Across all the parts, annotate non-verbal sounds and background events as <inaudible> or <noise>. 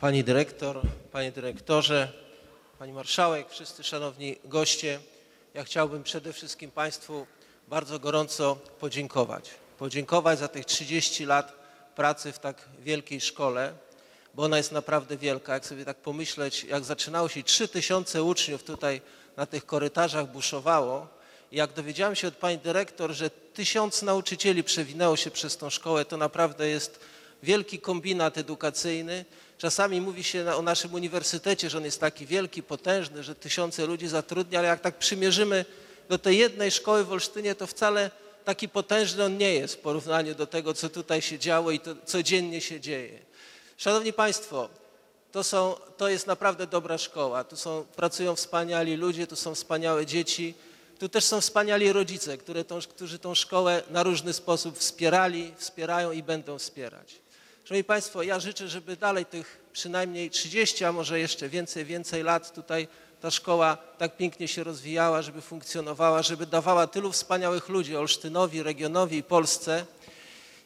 Pani dyrektor, panie dyrektorze, pani marszałek, wszyscy szanowni goście. Ja chciałbym przede wszystkim Państwu bardzo gorąco podziękować. Podziękować za tych 30 lat pracy w tak wielkiej szkole, bo ona jest naprawdę wielka. Jak sobie tak pomyśleć, jak zaczynało się 3000 uczniów tutaj na tych korytarzach buszowało, jak dowiedziałem się od pani dyrektor, że tysiąc nauczycieli przewinęło się przez tą szkołę, to naprawdę jest wielki kombinat edukacyjny. Czasami mówi się o naszym uniwersytecie, że on jest taki wielki, potężny, że tysiące ludzi zatrudnia, ale jak tak przymierzymy do tej jednej szkoły w Olsztynie, to wcale taki potężny on nie jest w porównaniu do tego, co tutaj się działo i to codziennie się dzieje. Szanowni Państwo, to, są, to jest naprawdę dobra szkoła. Tu są, pracują wspaniali ludzie, tu są wspaniałe dzieci. Tu też są wspaniali rodzice, które tą, którzy tą szkołę na różny sposób wspierali, wspierają i będą wspierać. Szanowni Państwo, ja życzę, żeby dalej tych przynajmniej 30, a może jeszcze więcej, więcej lat tutaj ta szkoła tak pięknie się rozwijała, żeby funkcjonowała, żeby dawała tylu wspaniałych ludzi Olsztynowi, regionowi i Polsce.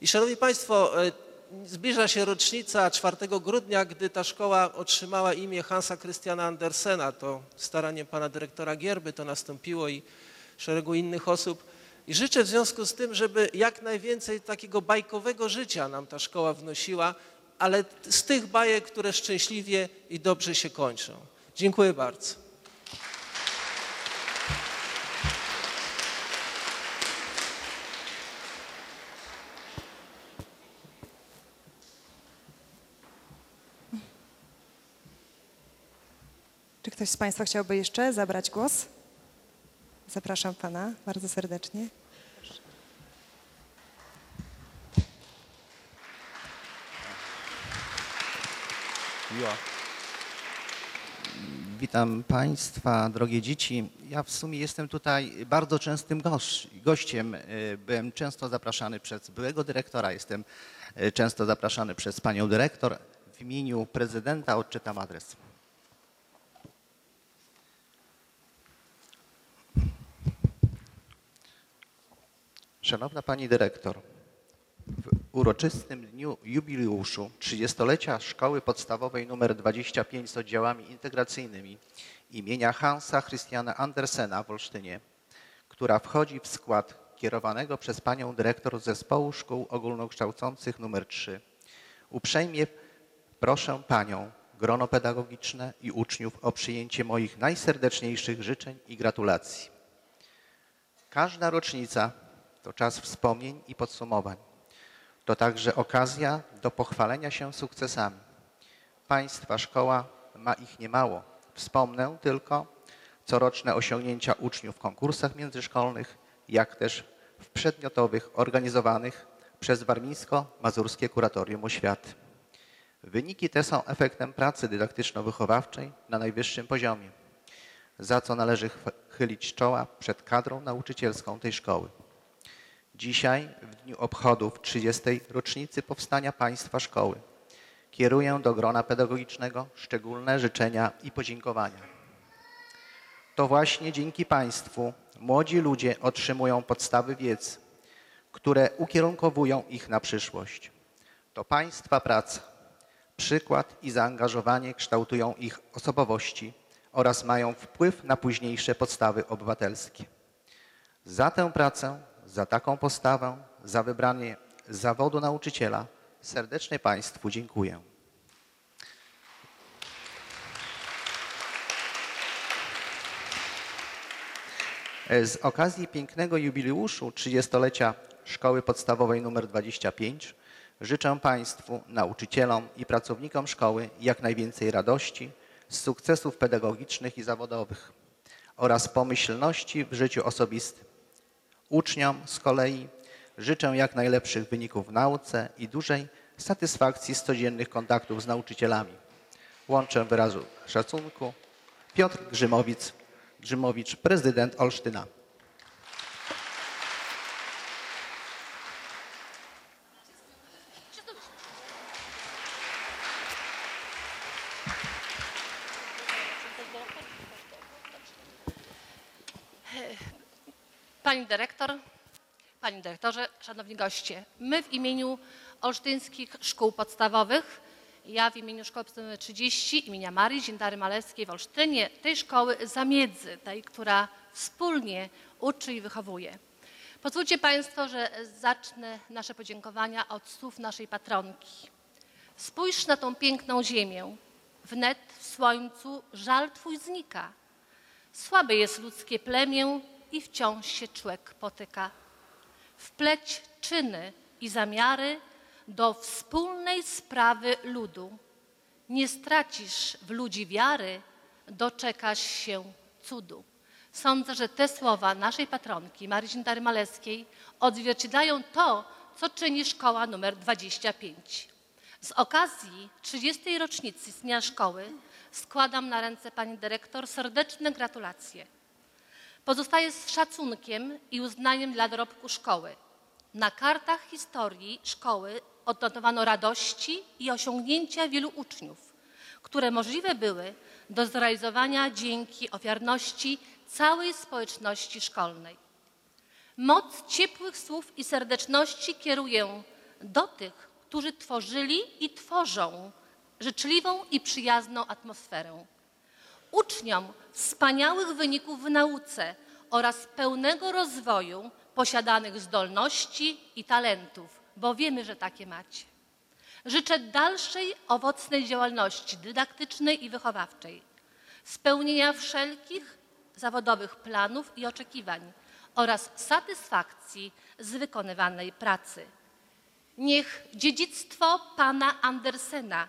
I szanowni Państwo, e, zbliża się rocznica 4 grudnia, gdy ta szkoła otrzymała imię Hansa Christiana Andersena. To staraniem pana dyrektora Gierby to nastąpiło i szeregu innych osób. I życzę w związku z tym, żeby jak najwięcej takiego bajkowego życia nam ta szkoła wnosiła, ale z tych bajek, które szczęśliwie i dobrze się kończą. Dziękuję bardzo. Czy ktoś z Państwa chciałby jeszcze zabrać głos? Zapraszam Pana bardzo serdecznie. Miło. Witam Państwa, drogie dzieci. Ja w sumie jestem tutaj bardzo częstym goś, gościem. Y, Byłem często zapraszany przez byłego dyrektora, jestem y, często zapraszany przez panią dyrektor. W imieniu prezydenta odczytam adres. Szanowna Pani Dyrektor, uroczystym dniu jubileuszu 30-lecia Szkoły Podstawowej nr 25 z oddziałami integracyjnymi imienia Hansa Christiana Andersena w Olsztynie, która wchodzi w skład kierowanego przez panią dyrektor Zespołu Szkół Ogólnokształcących nr 3. Uprzejmie proszę panią, grono pedagogiczne i uczniów o przyjęcie moich najserdeczniejszych życzeń i gratulacji. Każda rocznica to czas wspomnień i podsumowań. To także okazja do pochwalenia się sukcesami. Państwa szkoła ma ich niemało. Wspomnę tylko coroczne osiągnięcia uczniów w konkursach międzyszkolnych, jak też w przedmiotowych organizowanych przez Warmińsko-Mazurskie Kuratorium Oświaty. Wyniki te są efektem pracy dydaktyczno-wychowawczej na najwyższym poziomie, za co należy chylić czoła przed kadrą nauczycielską tej szkoły. Dzisiaj, w dniu obchodów 30. rocznicy powstania państwa szkoły, kieruję do grona pedagogicznego szczególne życzenia i podziękowania. To właśnie dzięki państwu młodzi ludzie otrzymują podstawy wiedzy, które ukierunkowują ich na przyszłość. To państwa praca, przykład i zaangażowanie kształtują ich osobowości oraz mają wpływ na późniejsze podstawy obywatelskie. Za tę pracę, za taką postawę, za wybranie zawodu nauczyciela serdecznie Państwu dziękuję. Z okazji pięknego jubileuszu 30-lecia Szkoły Podstawowej nr 25 życzę Państwu, nauczycielom i pracownikom szkoły jak najwięcej radości, sukcesów pedagogicznych i zawodowych oraz pomyślności w życiu osobistym. Uczniom z kolei życzę jak najlepszych wyników w nauce i dużej satysfakcji z codziennych kontaktów z nauczycielami. Łączę wyrazu szacunku. Piotr Grzymowic, Grzymowicz, prezydent Olsztyna. Pani dyrektor, panie dyrektorze, szanowni goście, my w imieniu olsztyńskich szkół podstawowych Ja w imieniu Szkoły Podstawowej nr 30 imienia Marii Ziętary Malewskiej w Olsztynie, tej szkoły zamiedzy, tej, która wspólnie uczy i wychowuje. Pozwólcie Państwo, że zacznę nasze podziękowania od słów naszej patronki. Spójrz na tą piękną ziemię. Wnet w słońcu żal Twój znika. Słabe jest ludzkie plemię i wciąż się człek potyka. Wpleć czyny i zamiary do wspólnej sprawy ludu. Nie stracisz w ludzi wiary, doczekasz się cudu. Sądzę, że te słowa naszej patronki Marii Ziętary Malewskiej odzwierciedlają to, co czyni szkoła numer 25. Z okazji 30. rocznicy istnienia szkoły składam na ręce pani dyrektor serdeczne gratulacje. Pozostaje z szacunkiem i uznaniem dla dorobku szkoły. Na kartach historii szkoły odnotowano radości i osiągnięcia wielu uczniów, które możliwe były do zrealizowania dzięki ofiarności całej społeczności szkolnej. Moc ciepłych słów i serdeczności kieruję do tych, którzy tworzyli i tworzą życzliwą i przyjazną atmosferę. Uczniom wspaniałych wyników w nauce oraz pełnego rozwoju posiadanych zdolności i talentów, bo wiemy, że takie macie. Życzę dalszej owocnej działalności dydaktycznej i wychowawczej, spełnienia wszelkich zawodowych planów i oczekiwań oraz satysfakcji z wykonywanej pracy. Niech dziedzictwo pana Andersena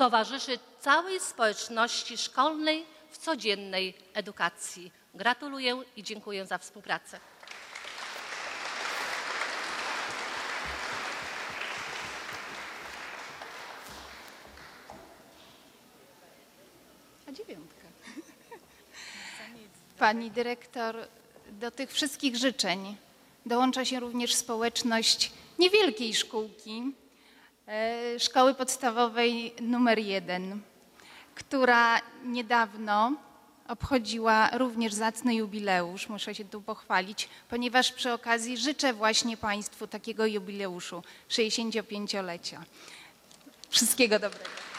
towarzyszy całej społeczności szkolnej w codziennej edukacji. Gratuluję i dziękuję za współpracę. A dziewiątka. <laughs> Pani dyrektor, do tych wszystkich życzeń dołącza się również społeczność niewielkiej szkółki, szkoły podstawowej numer jeden, która niedawno obchodziła również zacny jubileusz, muszę się tu pochwalić, ponieważ przy okazji życzę właśnie Państwu takiego jubileuszu 65-lecia. Wszystkiego dobrego.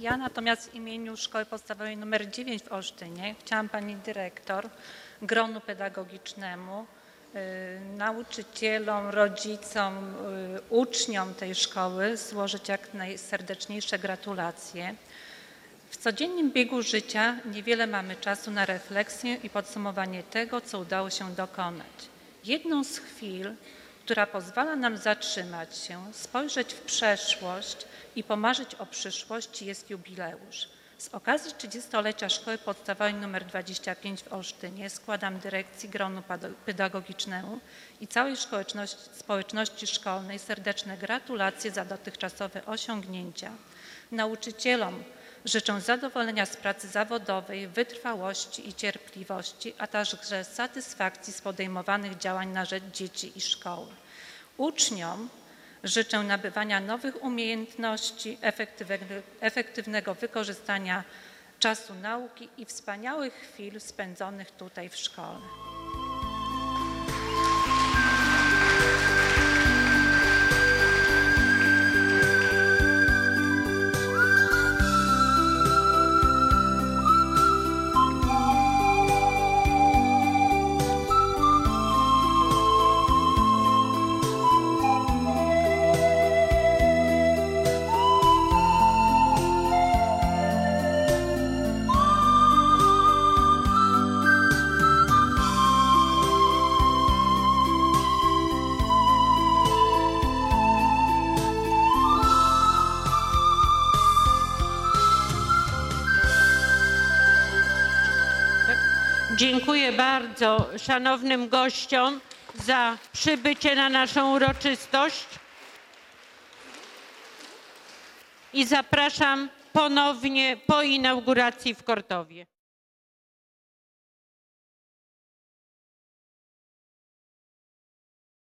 Ja natomiast w imieniu Szkoły Podstawowej nr 9 w Olsztynie chciałam Pani Dyrektor, gronu pedagogicznemu, y, nauczycielom, rodzicom, y, uczniom tej szkoły złożyć jak najserdeczniejsze gratulacje. W codziennym biegu życia niewiele mamy czasu na refleksję i podsumowanie tego, co udało się dokonać. Jedną z chwil, która pozwala nam zatrzymać się, spojrzeć w przeszłość i pomarzyć o przyszłości jest jubileusz. Z okazji 30-lecia Szkoły Podstawowej nr 25 w Olsztynie składam dyrekcji gronu pedagogicznemu i całej społeczności szkolnej serdeczne gratulacje za dotychczasowe osiągnięcia. Nauczycielom życzę zadowolenia z pracy zawodowej, wytrwałości i cierpliwości, a także satysfakcji z podejmowanych działań na rzecz dzieci i szkoły. Uczniom życzę nabywania nowych umiejętności, efektywnego, wykorzystania czasu nauki i wspaniałych chwil spędzonych tutaj w szkole. Dziękuję bardzo szanownym gościom za przybycie na naszą uroczystość i zapraszam ponownie po inauguracji w Kortowie.